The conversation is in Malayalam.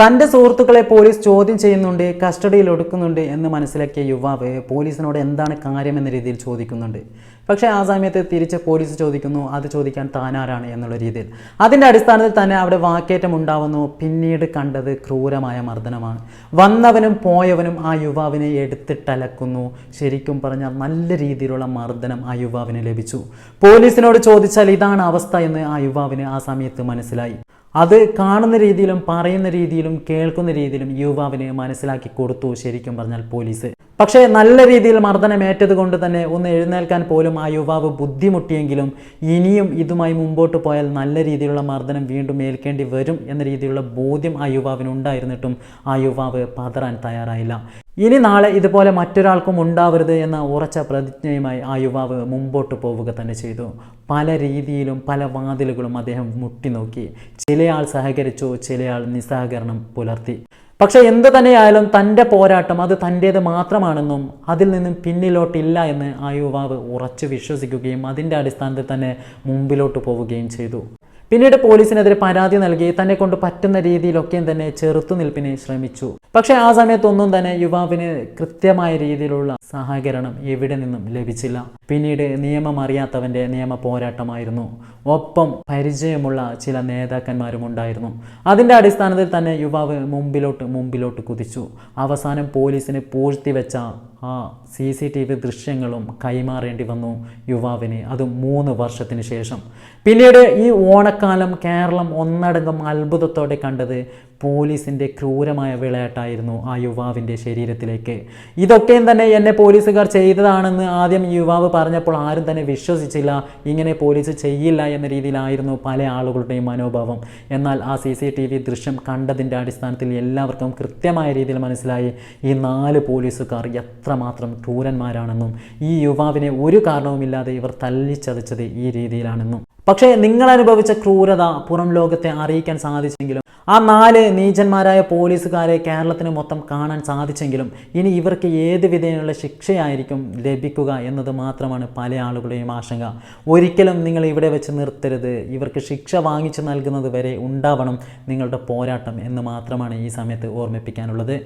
തന്റെ സുഹൃത്തുക്കളെ പോലീസ് ചോദ്യം ചെയ്യുന്നുണ്ട് കസ്റ്റഡിയിൽ ഒടുക്കുന്നുണ്ട് എന്ന് മനസ്സിലാക്കിയ യുവാവ് പോലീസിനോട് എന്താണ് കാര്യം എന്ന രീതിയിൽ ചോദിക്കുന്നുണ്ട്. പക്ഷേ ആ സമയത്ത് തിരിച്ച് പോലീസ് ചോദിക്കുന്നു അത് ചോദിക്കാൻ താനാരാണ് എന്നുള്ള രീതിയിൽ. അതിന്റെ അടിസ്ഥാനത്തിൽ തന്നെ അവിടെ വാക്കേറ്റം ഉണ്ടാവുന്നു. പിന്നീട് കണ്ടത് ക്രൂരമായ മർദ്ദനമാണ്. വന്നവനും പോയവനും ആ യുവാവിനെ എടുത്തിട്ടലക്കുന്നു. ശരിക്കും പറഞ്ഞാൽ നല്ല രീതിയിലുള്ള മർദ്ദനം ആ യുവാവിന് ലഭിച്ചു. പോലീസിനോട് ചോദിച്ചാൽ ഇതാണ് അവസ്ഥ എന്ന് ആ യുവാവിന് ആ സമയത്ത് മനസ്സിലായി. അത് കാണുന്ന രീതിയിലും പറയുന്ന രീതിയിലും കേൾക്കുന്ന രീതിയിലും യുവാവിനെ മനസ്സിലാക്കി കൊടുത്തു ശരിക്കും പറഞ്ഞാൽ പോലീസ്. പക്ഷേ നല്ല രീതിയിൽ മർദ്ദനമേറ്റത് കൊണ്ട് തന്നെ ഒന്ന് എഴുന്നേൽക്കാൻ പോലും ആ യുവാവ് ബുദ്ധിമുട്ടിയെങ്കിലും ഇനിയും ഇതുമായി മുമ്പോട്ട് പോയാൽ നല്ല രീതിയിലുള്ള മർദ്ദനം വീണ്ടും ഏൽക്കേണ്ടി വരും എന്ന രീതിയിലുള്ള ബോധ്യം ആ യുവാവിനുണ്ടായിരുന്നിട്ടും ആ യുവാവ് പതറാൻ തയ്യാറായില്ല. ഇനി നാളെ ഇതുപോലെ മറ്റൊരാൾക്കും ഉണ്ടാവരുത് എന്ന ഉറച്ച പ്രതിജ്ഞയുമായി ആ യുവാവ് മുമ്പോട്ട് പോവുക തന്നെ ചെയ്തു. പല രീതിയിലും പല വാതിലുകളും അദ്ദേഹം മുട്ടി നോക്കി. ചിലയാൾ സഹകരിച്ചു ചിലയാൾ നിസ്സഹകരണം പുലർത്തി. പക്ഷേ എന്ത് തന്നെയായാലും തന്റെ പോരാട്ടം അത് തന്റേത് മാത്രമാണെന്നും അതിൽ നിന്നും പിന്നിലോട്ടില്ല എന്ന് ആ യുവാവ് ഉറച്ചു വിശ്വസിക്കുകയും അതിന്റെ അടിസ്ഥാനത്തിൽ തന്നെ മുമ്പിലോട്ട് പോവുകയും ചെയ്തു. പിന്നീട് പോലീസിനെതിരെ പരാതി നൽകി തന്നെ കൊണ്ട് പറ്റുന്ന രീതിയിലൊക്കെയും തന്നെ ചെറുത്തുനിൽപ്പിനെ ശ്രമിച്ചു. പക്ഷേ ആ സമയത്തൊന്നും തന്നെ യുവാവിന് കൃത്യമായ രീതിയിലുള്ള സഹകരണം എവിടെ നിന്നും ലഭിച്ചില്ല. പിന്നീട് നിയമം അറിയാത്തവന്റെ നിയമ പോരാട്ടമായിരുന്നു. ഒപ്പം പരിചയമുള്ള ചില നേതാക്കന്മാരും ഉണ്ടായിരുന്നു. അതിന്റെ അടിസ്ഥാനത്തിൽ തന്നെ യുവാവ് മുമ്പിലോട്ട് മുമ്പിലോട്ട് കുതിച്ചു. അവസാനം പോലീസിന് പൂഴ്ത്തിവെച്ച ആ സി സി ടി വി ദൃശ്യങ്ങളും കൈമാറേണ്ടി വന്നു യുവാവിന്. അതും മൂന്ന് വർഷത്തിന് ശേഷം. പിന്നീട് ഈ ഓണക്കാലം കേരളം ഒന്നടങ്കം അത്ഭുതത്തോടെ കണ്ടത് പോലീസിന്റെ ക്രൂരമായ വിളയാട്ടായിരുന്നു ആ യുവാവിന്റെ ശരീരത്തിലേക്ക്. ഇതൊക്കെയും തന്നെ എന്നെ പോലീസുകാർ ചെയ്തതാണെന്ന് ആദ്യം യുവാവ് പറഞ്ഞപ്പോൾ ആരും തന്നെ വിശ്വസിച്ചില്ല. ഇങ്ങനെ പോലീസ് ചെയ്യില്ല എന്ന രീതിയിലായിരുന്നു പല ആളുകളുടെയും മനോഭാവം. എന്നാൽ ആ സി സി ടി വി ദൃശ്യം കണ്ടതിന്റെ അടിസ്ഥാനത്തിൽ എല്ലാവർക്കും കൃത്യമായ രീതിയിൽ മനസ്സിലായി. ഈ നാല് പോലീസുകാർ എത്രമാത്രം ക്രൂരന്മാരാണെന്നും ഈ യുവാവിനെ ഒരു കാരണവുമില്ലാതെ ഇവർ തല്ലിച്ചതച്ചത് ഈ രീതിയിലാണെന്നും. പക്ഷേ നിങ്ങൾ അനുഭവിച്ച ക്രൂരത പുറം ലോകത്തെ അറിയിക്കാൻ സാധിച്ചെങ്കിലും ആ നാല് നീചന്മാരായ പോലീസുകാരെ കേരളത്തിന് മൊത്തം കാണാൻ സാധിച്ചെങ്കിലും ഇനി ഇവർക്ക് ഏത് വിധേനയുള്ള ശിക്ഷയായിരിക്കും ലഭിക്കുക എന്നത് മാത്രമാണ് പല ആളുകളുടെയും ആശങ്ക. ഒരിക്കലും നിങ്ങൾ ഇവിടെ വെച്ച് നിർത്തരുത്. ഇവർക്ക് ശിക്ഷ വാങ്ങിച്ചു നൽകുന്നത് വരെ ഉണ്ടാവണം നിങ്ങളുടെ പോരാട്ടം എന്ന് മാത്രമാണ് ഈ സമയത്ത് ഓർമ്മിപ്പിക്കാനുള്ളത്.